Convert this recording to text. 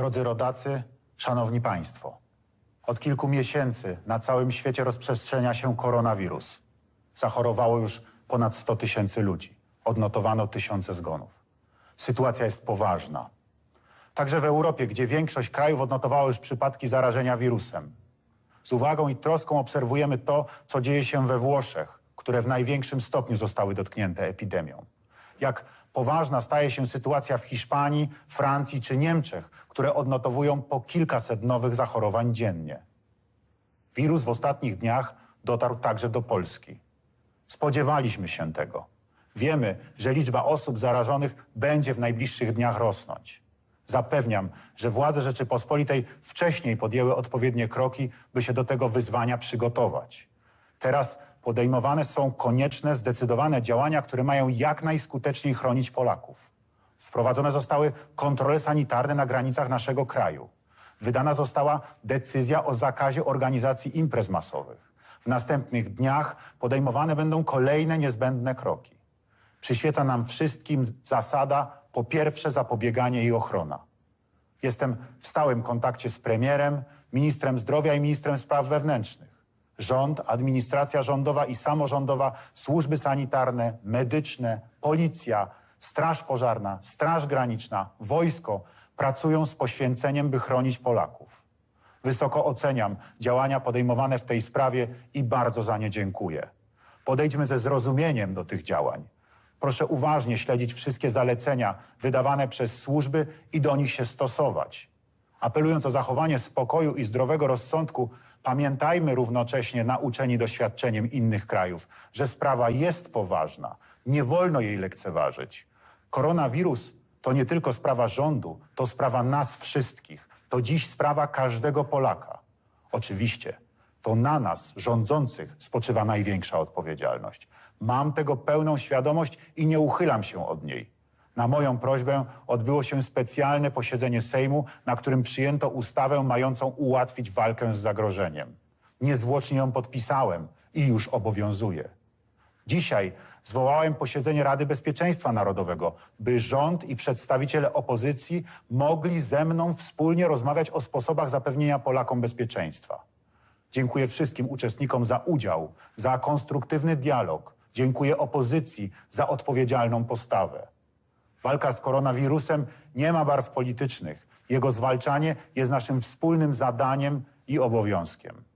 Drodzy rodacy, szanowni państwo, od kilku miesięcy na całym świecie rozprzestrzenia się koronawirus. Zachorowało już ponad 100 tysięcy ludzi. Odnotowano tysiące zgonów. Sytuacja jest poważna. Także w Europie, gdzie większość krajów odnotowała już przypadki zarażenia wirusem. Z uwagą i troską obserwujemy to, co dzieje się we Włoszech, które w największym stopniu zostały dotknięte epidemią. Jak poważna staje się sytuacja w Hiszpanii, Francji czy Niemczech, które odnotowują po kilkaset nowych zachorowań dziennie. Wirus w ostatnich dniach dotarł także do Polski. Spodziewaliśmy się tego. Wiemy, że liczba osób zarażonych będzie w najbliższych dniach rosnąć. Zapewniam, że władze Rzeczypospolitej wcześniej podjęły odpowiednie kroki, by się do tego wyzwania przygotować. Teraz podejmowane są konieczne, zdecydowane działania, które mają jak najskuteczniej chronić Polaków. Wprowadzone zostały kontrole sanitarne na granicach naszego kraju. Wydana została decyzja o zakazie organizacji imprez masowych. W następnych dniach podejmowane będą kolejne niezbędne kroki. Przyświeca nam wszystkim zasada po pierwsze zapobieganie i ochrona. Jestem w stałym kontakcie z premierem, ministrem zdrowia i ministrem spraw wewnętrznych. Rząd, administracja rządowa i samorządowa, służby sanitarne, medyczne, policja, straż pożarna, straż graniczna, wojsko pracują z poświęceniem, by chronić Polaków. Wysoko oceniam działania podejmowane w tej sprawie i bardzo za nie dziękuję. Podejdźmy ze zrozumieniem do tych działań. Proszę uważnie śledzić wszystkie zalecenia wydawane przez służby i do nich się stosować. Apelując o zachowanie spokoju i zdrowego rozsądku, pamiętajmy równocześnie, nauczeni doświadczeniem innych krajów, że sprawa jest poważna. Nie wolno jej lekceważyć. Koronawirus to nie tylko sprawa rządu, to sprawa nas wszystkich. To dziś sprawa każdego Polaka. Oczywiście, to na nas, rządzących, spoczywa największa odpowiedzialność. Mam tego pełną świadomość i nie uchylam się od niej. Na moją prośbę odbyło się specjalne posiedzenie Sejmu, na którym przyjęto ustawę mającą ułatwić walkę z zagrożeniem. Niezwłocznie ją podpisałem i już obowiązuje. Dzisiaj zwołałem posiedzenie Rady Bezpieczeństwa Narodowego, by rząd i przedstawiciele opozycji mogli ze mną wspólnie rozmawiać o sposobach zapewnienia Polakom bezpieczeństwa. Dziękuję wszystkim uczestnikom za udział, za konstruktywny dialog. Dziękuję opozycji za odpowiedzialną postawę. Walka z koronawirusem nie ma barw politycznych. Jego zwalczanie jest naszym wspólnym zadaniem i obowiązkiem.